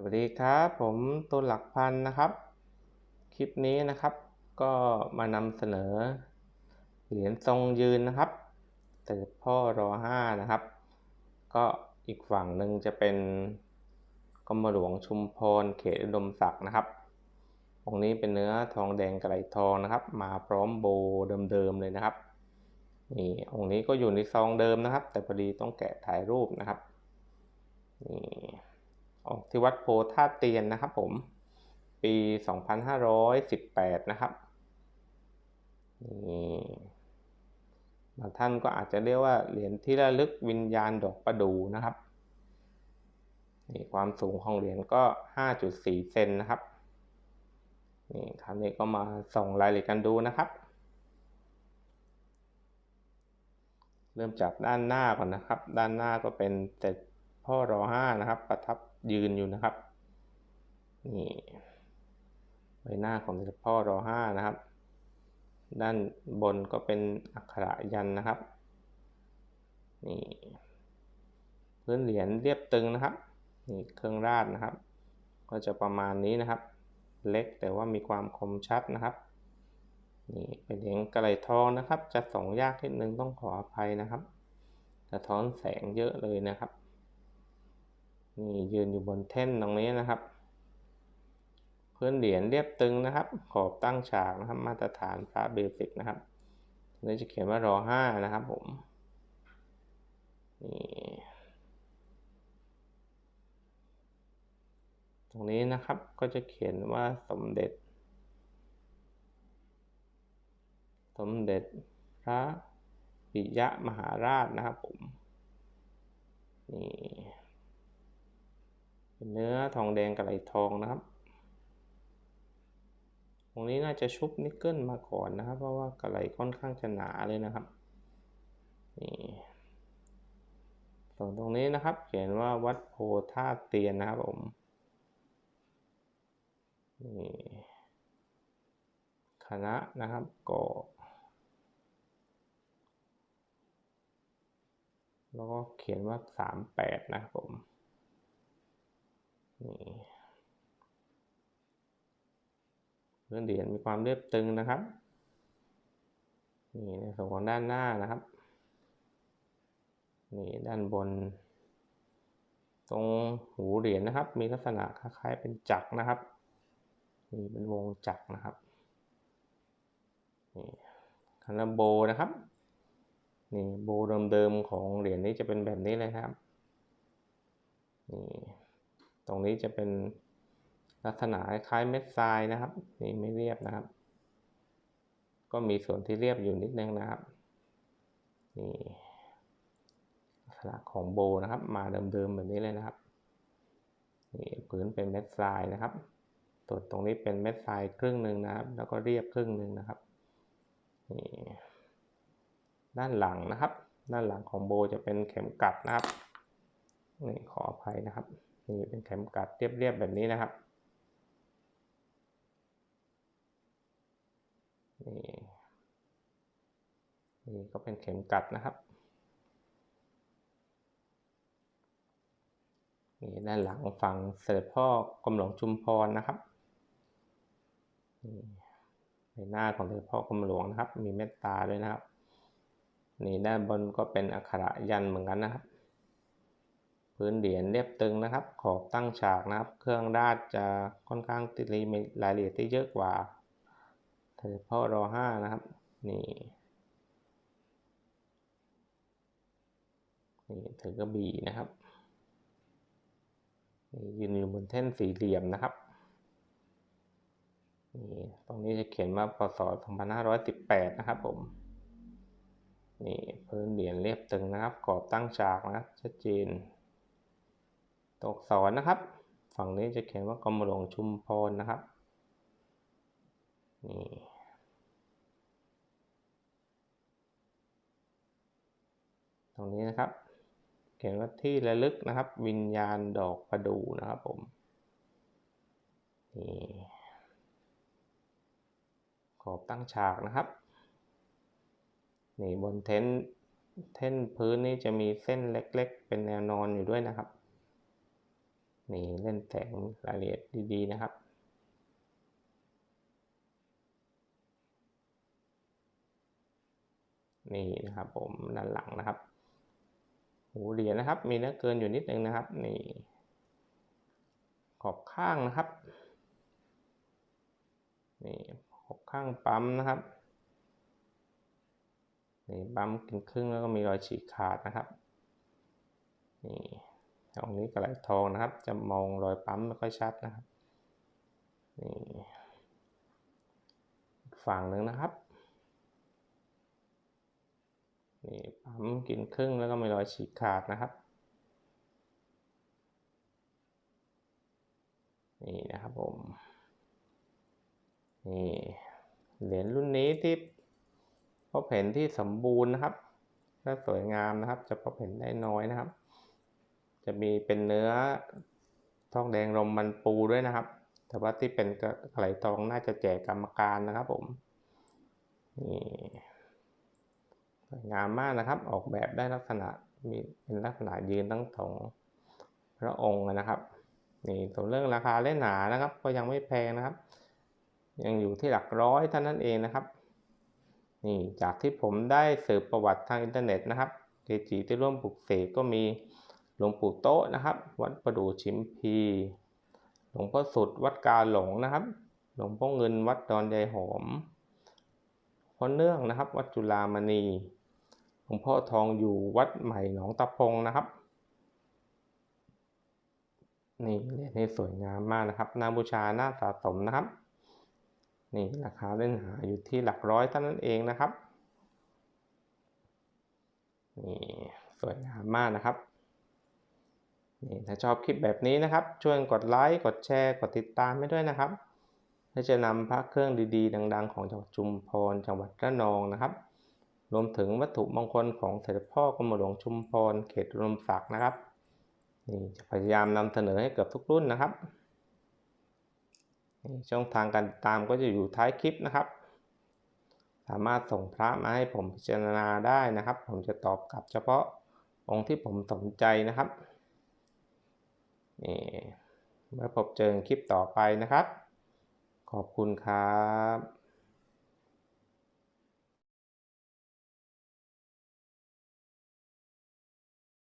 สวัสดีครับ ผมตุลหลักพันนะครับ คลิปนี้นะครับ ก็มานำเสนอ เหรียญทรงยืนนะครับเสด็จพ่อรอห้านะครับ ก็อีกฝั่งหนึ่งจะเป็นกรมหลวงชุมพรเขตอุดมศักดิ์นะครับองนี้เป็นเนื้อทองแดงกระไรทองนะครับ มาพร้อมโบเดิมๆเลยนะครับนี่องนี้ก็อยู่ในซองเดิมนะครับ แต่พอดีต้องแกะถ่ายรูปนะครับนี่ ออกที่วัดโพธาเตียนนะครับผม ปี 2518 นะครับนี่บางท่านก็อาจจะเรียกว่าเหรียญที่ระลึกวิญญาณดอกประดูนะครับนี่ความสูงของเหรียญก็ 5.4 เซนนะครับนี่คราวนี้ก็มาส่องรายละเอียดกันดูนะครับ เริ่มจากด้านหน้าก่อนนะครับ ด้านหน้าก็เป็นเจ็ด พ่อรอห้านะครับ ประทับยืนอยู่นะครับนี่ใบหน้าของพ่อรอห้านะครับ ด้านบนก็เป็นอักขระยันนะครับนี่พื้นเหรียญเรียบตึงนะครับนี่เครื่องราดนะครับ ก็จะประมาณนี้นะครับ เล็กแต่ว่ามีความคมชัดนะครับนี่เป็นเหรียญกระไรทองนะครับ จะส่องยากนิดนึงต้องขออภัยนะครับสะท้อนแสงเยอะเลยนะครับ นี่ยืนอยู่บนแท่นตรงนี้นะครับ พื้นเหรียญเรียบตึงนะครับ ขอบตั้งฉากนะครับมาตรฐานพระเบสิกนะครับนี่จะเขียนว่ารอห้านะครับผมนี่ตรงนี้นะครับก็จะเขียนว่าสมเด็จ สมเด็จพระปิยะมหาราชนะครับผมนี่ เป็นเนื้อทองแดงกระไหลทองนะครับ ตรงนี้น่าจะชุบนิกเกิลมาก่อนนะครับ เพราะว่ากระไหลค่อนข้างจะหนาเลยนะครับนี่ส่วนตรงนี้นะครับ เขียนว่าวัดโพธาเตียนนะครับผมนี่คณะนะครับก่อแล้วก็เขียนว่าสามแปดนะครับผม นี่พื้นเหรียญมีความเรียบตึงนะครับนี่ในส่วนของด้านหน้านะครับนี่ด้านบน ตรงหูเหรียญนะครับ มีลักษณะคล้ายๆเป็นจักรนะครับนี่เป็นวงจักรนะครับนี่คันโบนะครับนี่โบเดิมๆของเหรียญนี้จะเป็นแบบนี้เลยครับนี่ ตรงนี้จะเป็นลักษณะคล้ายเม็ดทรายนะครับ นี่ไม่เรียบนะครับ ก็มีส่วนที่เรียบอยู่นิดนึงนะครับ นี่ลักษณะของโบนะครับ มาเดิมๆแบบนี้เลยนะครับ นี่พื้นเป็นเม็ดทรายนะครับส่วนตรงนี้เป็นเม็ดทรายครึ่งหนึ่งนะครับ แล้วก็เรียบครึ่งหนึ่งนะครับนี่ด้านหลังนะครับ ด้านหลังของโบจะเป็นเข็มกัดนะครับนี่ขออภัยนะครับ นี่เป็นเข็มกัดเรียบๆแบบนี้นะครับนี่นี่ก็เป็นเข็มกัดนะครับนี่ด้านหลังฝั่งเสด็จพ่อกรมหลวงชุมพรนะครับนี่ในหน้าของเสด็จพ่อกรมหลวงนะครับ มีเมตตาด้วยนะครับ นี่ด้านบนก็เป็นอักขระยันเหมือนกันนะครับ พื้นเหรียญเรียบตึงนะครับ ขอบตั้งฉากนะครับ เครื่องราดจะค่อนข้างติดมีรายละเอียดที่เยอะกว่าเฉพาะรอห้านะครับ นี่นี่ถือกระบี่นะครับนี่ยืนอยู่บนแท่นสี่เหลี่ยมนะครับนี่ตรงนี้จะเขียนว่าพศ2518 นะครับผม นี่พื้นเหรียญเรียบตึงนะครับ กรอบตั้งฉากนะชัดเจน ตกสอนนะครับ ฝั่งนี้จะเขียนว่ากรมหลวงชุมพรนะครับนี่ตรงนี้นะครับ เขียนว่าที่ระลึกนะครับ วิญญาณดอกประดูนะครับผมนี่ขอบตั้งฉากนะครับนี่บนเทนเทนพื้นนี้จะมีเส้นเล็กๆ เป็นแนวนอนอยู่ด้วยนะครับ นี่เล่นแสงรายละเอียดดีๆนะครับ นี่นะครับผมด้านหลังนะครับหูเหรียญนะครับ มีเนื้อเกินอยู่นิดนึงนะครับ นี่ ขอบข้างนะครับ นี่ขอบข้างปั๊มนะครับนี่ปั๊มกินครึ่งแล้วก็มีรอยฉีกขาดนะครับ นี่ ตรงนี้กระไหลทองนะครับ จะมองรอยปั๊มไม่ค่อยชัดนะครับนี่ฝั่งหนึ่งนะครับนี่ปั๊มกินครึ่งแล้วก็มีรอยฉีกขาดนะครับนี่นะครับผมนี่เหรียญรุ่นนี้ที่พบเห็นที่สมบูรณ์นะครับและสวยงามนะครับ จะพบเห็นได้น้อยนะครับ จะมีเป็นเนื้อทองแดงรมมันปูด้วยนะครับ แต่ว่าที่เป็นไหลทองน่าจะแจกกรรมการนะครับผมนี่สวยงามมากนะครับ ออกแบบได้ลักษณะมีเป็นลักษณะยืนทั้งสองพระองค์นะครับนี่ส่วนเรื่องราคาเล่นหนานะครับ ก็ยังไม่แพงนะครับ ยังอยู่ที่หลักร้อยเท่านั้นเองนะครับนี่จากที่ผมได้สืบประวัติทางอินเทอร์เน็ตนะครับเกจิที่ร่วมปลุกเสกก็มี หลวงปู่โต๊ะนะครับ วัดประดู่ชิมพี หลวงพ่อสุดวัดกาหลงนะครับ หลวงพ่อเงินวัดดอนยายหอมพ่อเนื่องนะครับ วัดจุฬามณี หลวงพ่อทองอยู่วัดใหม่หนองตะพงนะครับ นี่เหรียญนี้สวยงามมากนะครับนาบูชาหน้าสะสมนะครับ นี่ราคาเล่นหาอยู่ที่หลักร้อยเท่านั้นเองนะครับ นี่สวยงามมากนะครับ นี่ถ้าชอบคลิปแบบนี้นะครับ ช่วยกดไลค์กดแชร์กดติดตามให้ด้วยนะครับเพื่อจะนำพระเครื่องดีๆ ดัง ๆ ของจังหวัดชุมพรจังหวัดระนองนะครับ รวมถึงวัตถุมงคลของเสด็จพ่อกรมหลวงชุมพรเขตรมศักดิ์นะครับนี่จะพยายามนำเสนอให้เกือบทุกรุ่นนะครับช่องทางการติดตามก็จะอยู่ท้ายคลิปนะครับ สามารถส่งพระมาให้ผมพิจารณาได้นะครับ ผมจะตอบกลับเฉพาะองค์ที่ผมสนใจนะครับ นี่เมื่อพบเจอคลิปต่อไปนะครับ ขอบคุณครับ